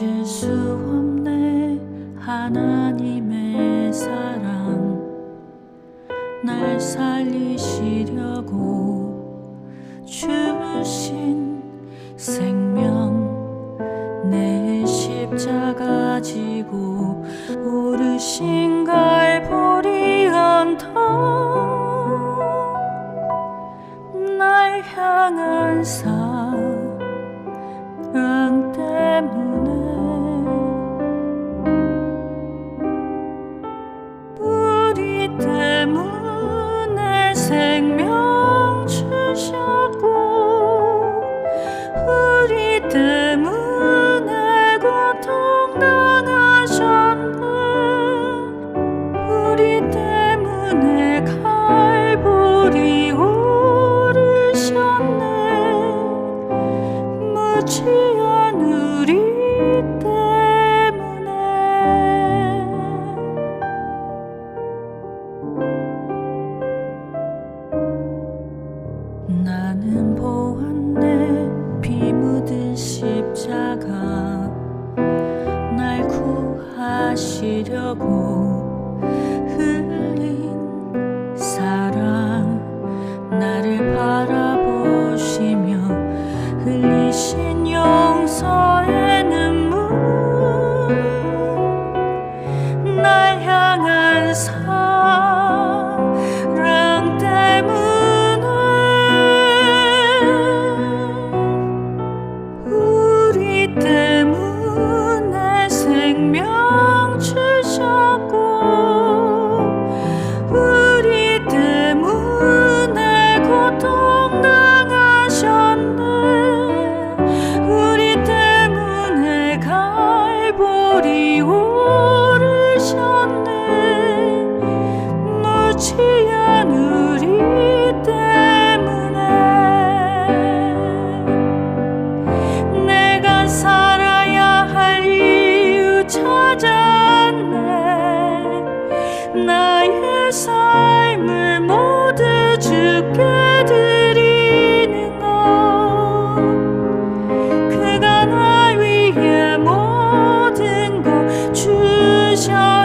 잊을 수 없네. 하나님의 사랑. 날 살리시려고 주신 생명. 내 십자가 지고 오르신 갈보리 언덕 날 향한 사 날 구하시려고 shine.